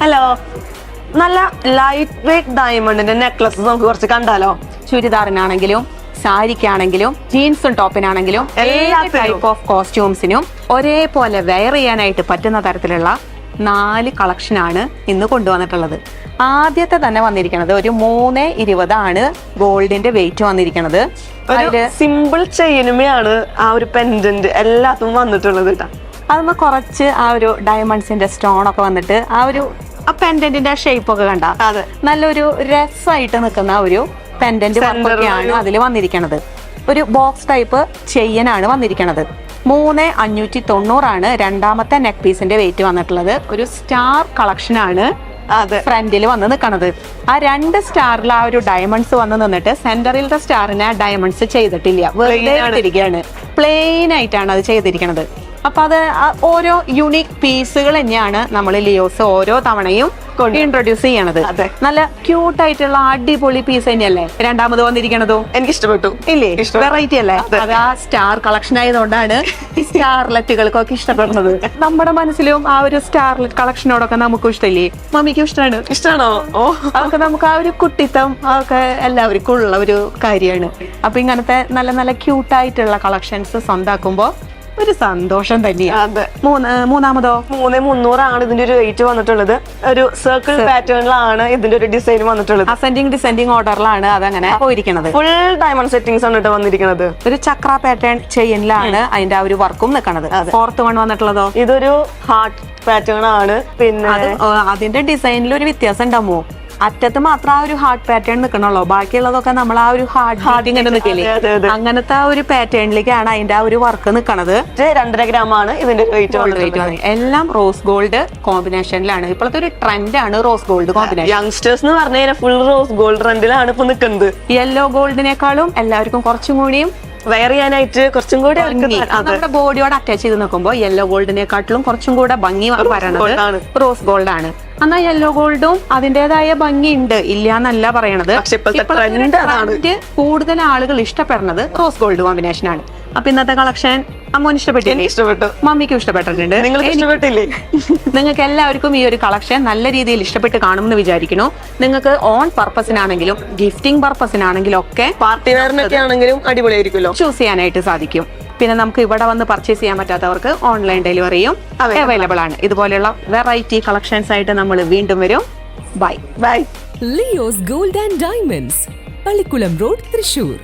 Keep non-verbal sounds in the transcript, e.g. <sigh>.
Hello നല്ല light weight ഡയമണ്ടിന്റെ necklace നമുക്ക് കുറച്ച് കണ്ടാലോ? ചുരിദാറിനാണെങ്കിലും സാരിക്കാണെങ്കിലും ജീൻസും ടോപ്പിനാണെങ്കിലും എല്ലാ ടൈപ്പ് ഓഫ് കോസ്റ്റ്യൂംസിനും ഒരേപോലെ വെയർ ചെയ്യാനായിട്ട് പറ്റുന്ന തരത്തിലുള്ള നാല് കളക്ഷനാണ് ഇന്ന് കൊണ്ടുവന്നിട്ടുള്ളത്. ആദ്യത്തെ തന്നെ വന്നിരിക്കുന്നത് ഒരു മൂന്ന് ഇരുപതാണ് ഗോൾഡിന്റെ വെയിറ്റ് വന്നിരിക്കുന്നത്. സിമ്പിൾ ചെയിനുമയാണ് ആ ഒരു പെൻഡന്റ് എല്ലാത്തും വന്നിട്ടുള്ളത് കേട്ടോ അതൊന്ന് കുറച്ച് ആ ഒരു ഡയമണ്ട്സിന്റെ സ്റ്റോൺ ഒക്കെ വന്നിട്ട് ആ ഒരു ആ പെൻഡന്റിന്റെ ഷേപ്പ് ഒക്കെ കണ്ട? നല്ലൊരു രസമായിട്ട് നിൽക്കുന്ന ഒരു പെൻഡന്റ് വർക്കൊക്കെയാണ് അതിൽ വന്നിരിക്കണത്. ഒരു ബോക്സ് ടൈപ്പ് ചെയ്യനാണ് വന്നിരിക്കണത്. മൂന്ന് അഞ്ഞൂറ്റി തൊണ്ണൂറാണ് രണ്ടാമത്തെ നെക്ക് പീസിന്റെ വെയിറ്റ് വന്നിട്ടുള്ളത്. ഒരു സ്റ്റാർ കളക്ഷൻ ആണ് അതെ. ഫ്രണ്ടിൽ വന്ന് നിൽക്കണത്. ആ രണ്ട് സ്റ്റാറിൽ ആ ഒരു ഡയമണ്ട്സ് വന്ന് നിന്നിട്ട് സെന്ററിലത്തെ സ്റ്റാറിനെ ഡയമണ്ട്സ് ചെയ്തിട്ടില്ല. വെറുതെ ആണ്. പ്ലെയിൻ ആയിട്ടാണ് അത് ചെയ്തിരിക്കുന്നത് അപ്പൊ അത് ഓരോ യുണീക് പീസുകൾ തന്നെയാണ് നമ്മൾ ലിയോസ് ഓരോ തവണയും ഇൻട്രൊഡ്യൂസ് ചെയ്യണത്. നല്ല ക്യൂട്ട് ആയിട്ടുള്ള അടിപൊളി പീസ് തന്നെയല്ലേ? രണ്ടാമത് വന്നിരിക്കണതോ? എനിക്ക് ഇഷ്ടപ്പെട്ടു. ഇല്ലേ. വെറൈറ്റി അല്ലേ? അത്. ആ സ്റ്റാർ കളക്ഷൻ ആയതുകൊണ്ടാണ് സ്റ്റാർലെറ്റുകൾക്കൊക്കെ ഇഷ്ടപ്പെടുന്നത്. <laughs> നമ്മുടെ മനസ്സിലും ആ ഒരു സ്റ്റാർലെറ്റ് കളക്ഷനോടൊക്കെ നമുക്കും ഇഷ്ടമില്ലേ? മമ്മിക്കും ഇഷ്ടമാണ്. ഇഷ്ടമാണോ ഓ. അതൊക്കെ നമുക്ക് ആ ഒരു കുട്ടിത്തം അതൊക്കെ എല്ലാവർക്കും ഉള്ള ഒരു കാര്യമാണ്. അപ്പൊ ഇങ്ങനത്തെ നല്ല നല്ല ക്യൂട്ടായിട്ടുള്ള കളക്ഷൻസ് സ്വന്താക്കുമ്പോ ഒരു സന്തോഷം തന്നെയാണ് മൂന്ന് മൂന്നാമതോ? മൂന്ന് മുന്നൂറാണ് ഇതിന്റെ ഒരു റേറ്റ് വന്നിട്ടുള്ളത്. ഒരു സർക്കിൾ പാറ്റേണിലാണ് ഇതിന്റെ ഒരു ഡിസൈൻ വന്നിട്ടുള്ളത്. അസെൻഡിങ് ഡിസെൻഡിങ് ഓർഡറിലാണ് അതങ്ങനെ പോയിരിക്കുന്നത് ഫുൾ ഡയമണ്ട് സെറ്റിംഗ്സ് ആണ് കേട്ടോ വന്നിരിക്കുന്നത് ഒരു ചക്ര പാറ്റേൺ ചെയിനിലാണ് അതിന്റെ ആ ഒരു വർക്കും നിൽക്കുന്നത് ഫോർത്ത് വൺ വന്നിട്ടുള്ളതോ? ഇതൊരു ഹാർട്ട് പാറ്റേൺ ആണ്. പിന്നെ അതിന്റെ ഡിസൈനിൽ ഒരു വ്യത്യാസം ഉണ്ടാമോ അറ്റത്ത് മാത്രം ആ ഒരു ഹാർട്ട് പാറ്റേൺ നിൽക്കണല്ലോ ബാക്കിയുള്ളതൊക്കെ നമ്മൾ ആ ഒരു ഹാർട്ട് ഇങ്ങനെ നിൽക്കില്ലേ. അങ്ങനത്തെ ആ ഒരു പാറ്റേണിലേക്കാണ് അതിന്റെ ആ ഒരു വർക്ക് നിൽക്കണത് രണ്ടര ഗ്രാം ആണ് ഇതിന്റെ വെയിറ്റ് എല്ലാം റോസ് ഗോൾഡ് കോമ്പിനേഷനിലാണ് ഇപ്പോഴത്തെ ഒരു ട്രെൻഡ് ആണ് റോസ് ഗോൾഡ് കോമ്പിനേഷൻ യങ്സ്റ്റേഴ്സ് എന്ന് പറഞ്ഞു കഴിഞ്ഞാൽ ഫുൾ റോസ് ഗോൾഡ് ട്രെൻഡിലാണ് ഇപ്പൊ നിൽക്കുന്നത് യെല്ലോ ഗോൾഡിനേക്കാളും എല്ലാവർക്കും കുറച്ചും കൂടിയും വെയർ ചെയ്യാനായിട്ട് കുറച്ചും കൂടെ നമ്മുടെ ബോഡിയോട് അറ്റാച്ച് ചെയ്ത് നോക്കുമ്പോൾ യെല്ലോ ഗോൾഡിനെക്കാട്ടിലും കുറച്ചും കൂടെ ഭംഗി വരണത് റോസ് ഗോൾഡ് ആണ്. എന്നാ യെല്ലോ ഗോൾഡും അതിന്റേതായ ഭംഗിയുണ്ട്. ഇല്ല എന്നല്ല പറയണത് കൂടുതൽ ആളുകൾ ഇഷ്ടപ്പെടുന്നത് റോസ് ഗോൾഡ് കോമ്പിനേഷൻ ആണ് അപ്പൊ ഇന്നത്തെ കളക്ഷൻ അമ്മോന് ഇഷ്ടപ്പെട്ടില്ലേ? ഇഷ്ടപ്പെട്ടു. മമ്മിക്കും ഇഷ്ടപ്പെട്ടിട്ടുണ്ട്. നിങ്ങൾക്ക് ഇഷ്ടപ്പെട്ടില്ലേ? നിങ്ങൾക്ക് എല്ലാവർക്കും ഈ ഒരു കളക്ഷൻ നല്ല രീതിയിൽ ഇഷ്ടപ്പെട്ട് കാണുമെന്ന് വിചാരിക്കുന്നു. നിങ്ങൾക്ക് ഓൺ പർപ്പസിനാണെങ്കിലും ഗിഫ്റ്റിംഗ് പർപ്പസിനാണെങ്കിലും ഒക്കെ പാർട്ടി വെയറിനൊക്കെ ആണെങ്കിലും അടിപൊളിയായിരിക്കുമല്ലോ. ചൂസ് ചെയ്യാനായിട്ട് സാധിക്കും. പിന്നെ നമുക്ക് ഇവിടെ വന്ന് പർച്ചേസ് ചെയ്യാൻ പറ്റാത്തവർക്ക് ഓൺലൈൻ ഡെലിവറിയും അവൈലബിൾ ആണ്. ഇതുപോലെയുള്ള വെറൈറ്റി കളക്ഷൻസ് ആയിട്ട് നമ്മൾ വീണ്ടും വരും. Bye bye Leo's gold and diamonds Pallikulam road Thrissur